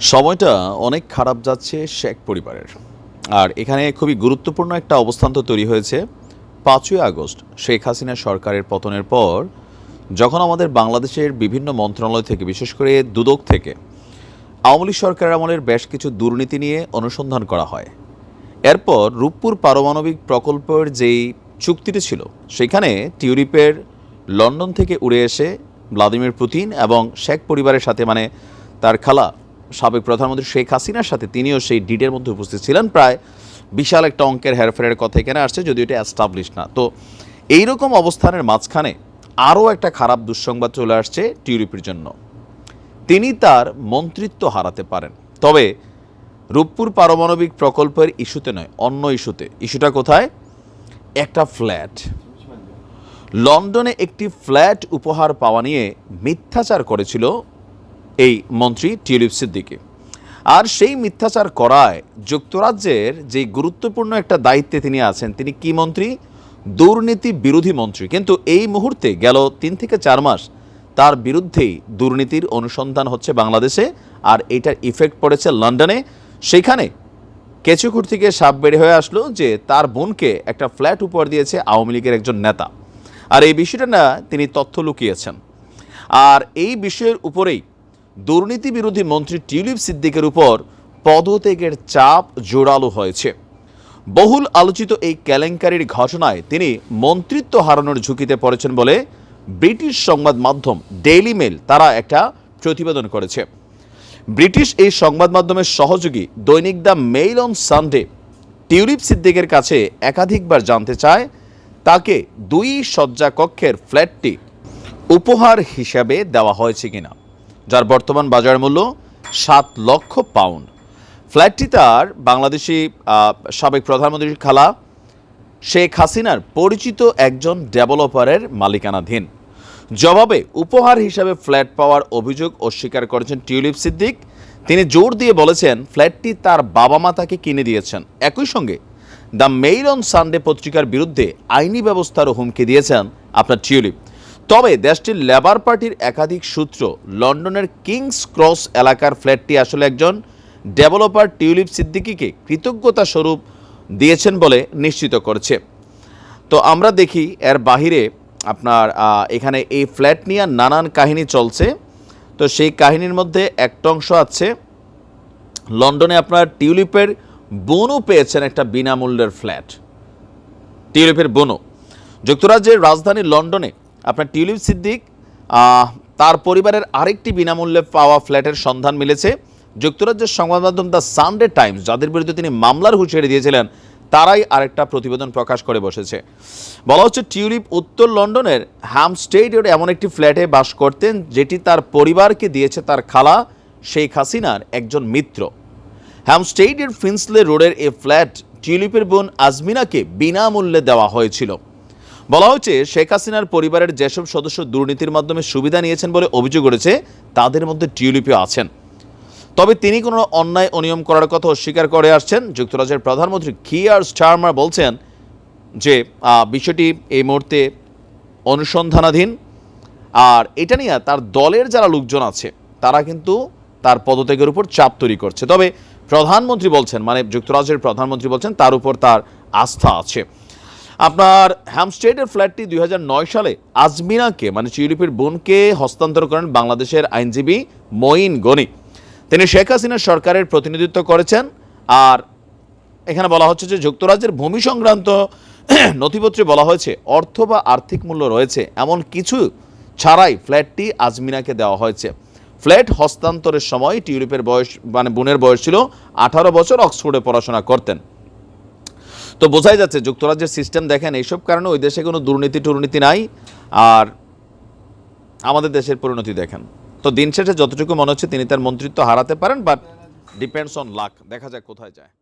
সময়টা অনেক খারাপ যাচ্ছে শেখ পরিবারের। আর এখানে খুবই গুরুত্বপূর্ণ একটা অবস্থান তো তৈরি হয়েছে। পাঁচই আগস্ট, শেখ হাসিনা সরকারের পতনের পর যখন আমাদের বাংলাদেশের বিভিন্ন মন্ত্রণালয় থেকে, বিশেষ করে দুদক থেকে, আওয়ামী লীগ সরকারের আমলের বেশ কিছু দুর্নীতি নিয়ে অনুসন্ধান করা হয়। এরপর রূপপুর পারমাণবিক প্রকল্পের যেই চুক্তিটি ছিল, সেখানে টিউরিপের লন্ডন থেকে উড়ে এসে ভ্লাদিমির পুতিন এবং শেখ পরিবারের সাথে মানে তার খালা সাবেক প্রধানমন্ত্রী শেখ হাসিনার সাথে তিনিও সেই ডিডের মধ্যে উপস্থিত ছিলেন। প্রায় বিশাল একটা অঙ্কের হেরফেরের কথা এখানে আসছে, যদিও এটা অ্যাস্টাবলিশ না। তো এইরকম অবস্থানের মাঝখানে আরও একটা খারাপ দুঃসংবাদ চলে আসছে টিউরিপের জন্য। তিনি তার মন্ত্রিত্ব হারাতে পারেন। তবে রূপপুর পারমাণবিক প্রকল্পের ইস্যুতে নয়, অন্য ইস্যুতে। ইস্যুটা কোথায়? একটা ফ্ল্যাট। লন্ডনে একটি ফ্ল্যাট উপহার পাওয়া নিয়ে মিথ্যাচার করেছিল এই মন্ত্রী টিউলিপ সিদ্দিকি। আর সেই মিথ্যাচার করায় যুক্তরাজ্যের যে গুরুত্বপূর্ণ একটা দায়িত্বে তিনি আছেন, তিনি কি মন্ত্রী? দুর্নীতি বিরোধী মন্ত্রী। কিন্তু এই মুহূর্তে গেল তিন থেকে চার মাস তার বিরুদ্ধেই দুর্নীতির অনুসন্ধান হচ্ছে বাংলাদেশে, আর এটার ইফেক্ট পড়েছে লন্ডনে। সেখানে কেচুকুর থেকে সাপ বেড়ে হয়ে আসলো যে তার বোনকে একটা ফ্ল্যাট উপহার দিয়েছে আওয়ামী লীগের একজন নেতা। আর এই বিষয়টা না তিনি তথ্য লুকিয়েছেন। আর এই বিষয়ের উপরেই দুর্নীতি বিরোধী মন্ত্রী টিউলিপ সিদ্দিকের উপর পদত্যাগের চাপ জোরালো হয়েছে। বহুল আলোচিত এই কেলেঙ্কারির ঘটনায় তিনি মন্ত্রিত্ব হারানোর ঝুঁকিতে পড়েছেন বলে ব্রিটিশ সংবাদ মাধ্যম ডেইলি মেল তারা একটা প্রতিবেদন করেছে। ব্রিটিশ এই সংবাদ মাধ্যমের সহযোগী দৈনিক the Mail on Sunday Tulip সিদ্দিকের কাছে একাধিকবার জানতে চায়, তাকে দুই শয্যা কক্ষের ফ্ল্যাটটি উপহার হিসাবে দেওয়া হয়েছে কিনা। যার বর্তমান বাজার মূল্য সাত লক্ষ পাউন্ড। ফ্ল্যাটটি তার বাংলাদেশি সাবেক প্রধানমন্ত্রীর খালা শেখ হাসিনার পরিচিত একজন ডেভেলপারের মালিকানাধীন। জবাবে উপহার হিসাবে ফ্ল্যাট পাওয়ার অভিযোগ অস্বীকার করেছেন টিউলিপ সিদ্দিক। তিনি জোর দিয়ে বলেছেন, ফ্ল্যাটটি তার বাবা মা তাকে কিনে দিয়েছেন। একই সঙ্গে, দ্য মেইল অন সানডে পত্রিকার বিরুদ্ধে আইনি ব্যবস্থারও হুমকি দিয়েছেন। আপনার টিউলিপ। তবে দেশটির লেবার পার্টির একাধিক সূত্র লন্ডনের কিংস ক্রস এলাকার ফ্ল্যাটটি আসলে একজন ডেভেলপার টিউলিপ সিদ্দিকিকে কৃতজ্ঞতা স্বরূপ দিয়েছেন বলে নিশ্চিত করেছে। তো আমরা দেখি, এর বাহিরে আপনার এখানে এই ফ্ল্যাট নিয়ে নানান কাহিনী চলছে। তো সেই কাহিনীর মধ্যে একটা অংশ আছে, লন্ডনে আপনার টিউলিপের বোনও পেয়েছেন একটা বিনামূল্যের ফ্ল্যাট। টিউলিপের বোনও যুক্তরাজ্যের রাজধানী লন্ডনে আপনার টিউলিপ সিদ্দিক তার পরিবারের আরেকটি বিনামূল্যে পাওয়া ফ্ল্যাটের সন্ধান মিলেছে। যুক্তরাজ্যের সংবাদ মাধ্যম দ্য সানডে টাইমস, যাদের বিরুদ্ধে তিনি মামলার হুঁশিয়ারি দিয়েছিলেন, তারাই আরেকটা প্রতিবেদন প্রকাশ করে বসেছে। বলা হচ্ছে, টিউলিপ উত্তর লন্ডনের হ্যামস্টেডের এমন একটি ফ্ল্যাটে বাস করতেন, যেটি তার পরিবারকে দিয়েছে তার খালা শেখ হাসিনার একজন মিত্র। হ্যামস্টেডের ফিন্সলে রোডের এ ফ্ল্যাট টিউলিপের বোন আজমিনাকে বিনামূল্যে দেওয়া হয়েছিল। বলা হয়েছে শেখ হাসিনার পরিবারের যেসব সদস্য দুর্নীতির মাধ্যমে সুবিধা নিয়েছেন বলে অভিযোগ করেছে তাদের মধ্যে টিউলিপিও আছেন। তবে তিনি কোনো অন্যায় অনিয়ম করার কথা অস্বীকার করে আসছেন। যুক্তরাজ্যের প্রধানমন্ত্রী কিয়ার স্টারমার বলছেন যে বিষয়টি এই মুহূর্তে অনুসন্ধানাধীন। আর এটা নিয়ে তার দলের যারা লোকজন আছে, তারা কিন্তু তার পদত্যাগের উপর চাপ তৈরি করছে। তবে প্রধানমন্ত্রী বলছেন মানে যুক্তরাজ্যের প্রধানমন্ত্রী বলছেন, তার উপর তার আস্থা আছে। আপনার হ্যামস্টেডের ফ্ল্যাটটি দুই হাজার নয় সালে আজমিনাকে মানে চিউলিপের বোনকে হস্তান্তর করেন বাংলাদেশের আইনজীবী মঈন গনি। তিনি শেখ হাসিনার সরকারের প্রতিনিধিত্ব করেছেন আর এখানে বলা হচ্ছে যে যুক্তরাজ্যের ভূমি সংক্রান্ত নথিপত্রে বলা হয়েছে অর্থ বা আর্থিক মূল্য রয়েছে এমন কিছু ছাড়াই ফ্ল্যাটটি আজমিনাকে দেওয়া হয়েছে। ফ্ল্যাট হস্তান্তরের সময় টিউলিপের বয়স মানে বোনের বয়স ছিল আঠারো বছর, অক্সফোর্ডে পড়াশোনা করতেন। তো বোঝাই যাচ্ছে যুক্তরাজ্যের সিস্টেম দেখেন, এইসব কারণে ওই দেশে কোনো দুর্নীতি টুর্নীতি নাই, আর আমাদের দেশের পরিণতি দেখেন। তো দিন শেষে যতটুকু মনে হচ্ছে তিনি তার মন্ত্রিত্ব হারাতে পারেন বাট ডিপেন্ডস অন লাক দেখা যাক কোথায় যায়।